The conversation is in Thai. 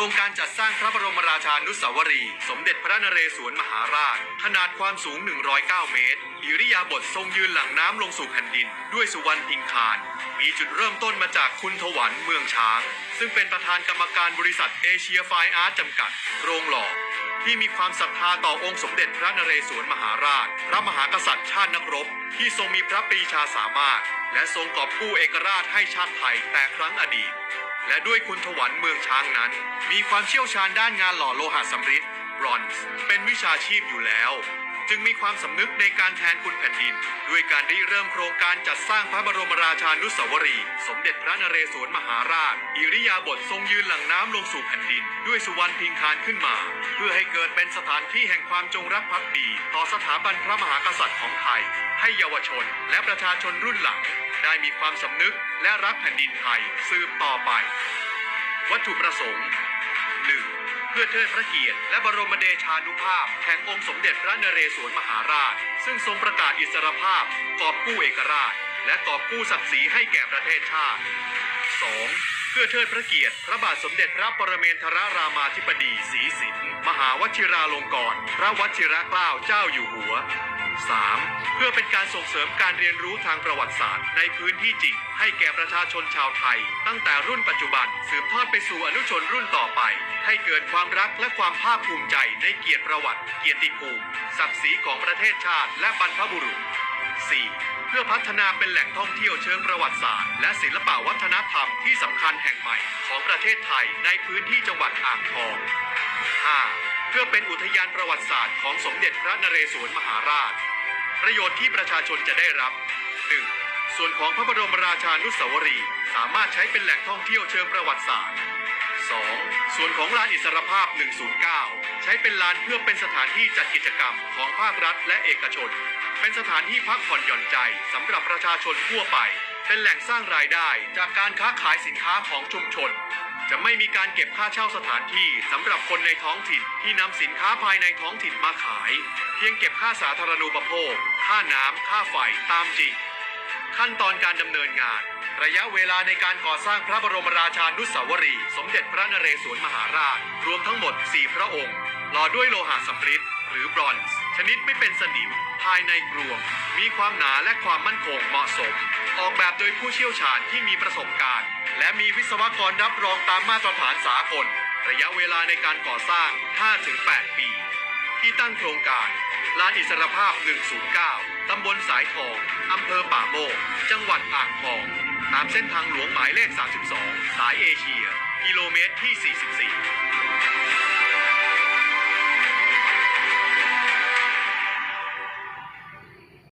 รงการจัดสร้างพระบรมราชานุสาวรีย์สมเด็จพระนเรศวรมหาราช ขนาดความสูง 109 เมตร อิริยาบถทรงยืนหลังน้ำลงสู่แผ่นดิน ด้วยสุวรรณพิงคารมีจุดเริ่มต้นมาจากคุณถวันเมืองช้าง ซึ่งเป็นประธานกรรมการบริษัทเอเชียไฟอาร์ตจำกัด โรงหล่อที่มีความศรัทธาต่อองค์สมเด็จพระนเรศวรมหาราช พระมหากษัตริย์ชาตินักรบ ที่ทรงมีพระปรีชาสามารถ และทรงกอบกู้เอกราชให้ชาติไทยแต่ครั้งอดีต และด้วยคุณถวันเมืองช้างนั้น มีความเชี่ยวชาญด้านงานหล่อโลหะสำริดบรอนซ์ เป็นวิชาชีพอยู่แล้ว จึงมีความสำนึกในการแทนคุณแผ่นดิน ด้วยการริเริ่มโครงการจัดสร้างพระบรมราชานุสาวรีย์สมเด็จพระนเรศวรมหาราช อิริยาบถทรงยืนหลังน้ำลงสู่แผ่นดิน ด้วยสุวรรณพิงคารขึ้นมา เพื่อให้เกิดเป็นสถานที่แห่งความจงรักภักดี ต่อสถาบันพระมหากษัตริย์ของไทย ให้เยาวชน และประชาชนรุ่นหลัง ได้มีความสำนึกและรักแผ่นดินไทย สืบต่อไป วัตถุประสงค์ 1. เพื่อเทิดพระเกียรติและบรมเดชานุภาพแห่งองค์สมเด็จพระนเรศวรมหาราช ซึ่งทรงประกาศอิสรภาพ กอบกู้เอกราช และกอบกู้ศักดิ์ศรีให้แก่ประเทศชาติ 2. เพื่อเทิดพระเกียรติ พระบาทสมเด็จพระปรเมนทรรามาธิบดีศรีสินมหาวชิราลงกรณพระวชิรเกล้าเจ้าอยู่หัว 3. เพื่อเป็นการส่งเสริมการเรียนรู้ทางประวัติศาสตร์ ในพื้นที่จริง ให้แก่ประชาชนชาวไทย ตั้งแต่รุ่นปัจจุบันสืบทอดไปสู่อนุชนรุ่นต่อไป ให้เกิดความรักและความภาคภูมิใจในเกียรติประวัติ เกียรติภูมิศักดิ์ศรีของประเทศชาติและบรรพบุรุษ 4. เพื่อพัฒนาเป็นแหล่งท่องเที่ยวเชิงประวัติศาสตร์ และศิลปวัฒนธรรมที่สำคัญแห่งใหม่ของประเทศไทยในพื้นที่จังหวัดอ่างทอง 5. เพื่อเป็นอุทยานประวัติศาสตร์ของสมเด็จพระนเรศวรมหาราช ประโยชน์ที่ประชาชนจะได้รับ 1. ส่วนของพระบรมราชานุสาวรีย์สามารถใช้เป็นแหล่งท่องเที่ยวเชิงประวัติศาสตร์ 2. ส่วนของลานอิสรภาพ 109 ใช้เป็นลานเพื่อเป็นสถานที่จัดกิจกรรมของภาครัฐและเอกชน เป็นสถานที่พักผ่อนหย่อนใจสำหรับประชาชนทั่วไป เป็นแหล่งสร้างรายได้จากการค้าขายสินค้าของชุมชน จะไม่มีการเก็บค่าเช่าสถานที่สำหรับคนในท้องถิ่นที่นำสินค้าภายในท้องถิ่นมาขาย เพียงเก็บค่าสาธารณูปโภค ค่าน้ำค่าไฟตามจริง ขั้นตอนการดำเนินงาน ระยะเวลาในการก่อสร้างพระบรมราชานุสาวรีย์สมเด็จพระนเรศวรมหาราช รวมทั้งหมด 4 พระองค์ หล่อด้วยโลหะสำริดหรือบรอนซ์ ชนิดไม่เป็นสนิม ภายในกรวง มีความหนาและความมั่นคงเหมาะสม ออกแบบโดยผู้เชี่ยวชาญที่มีประสบการณ์ และมีวิศวกรรับรองตามมาตรฐานสากล ระยะเวลาในการก่อสร้าง 5-8 ปี ที่ตั้งโครงการ ลานอิสรภาพ 109 ตำบลสายทองอำเภอป่าโมก จังหวัดอ่างทอง ตามเส้นทางหลวงหมายเลข 32 สายเอเชีย กิโลเมตรที่ 44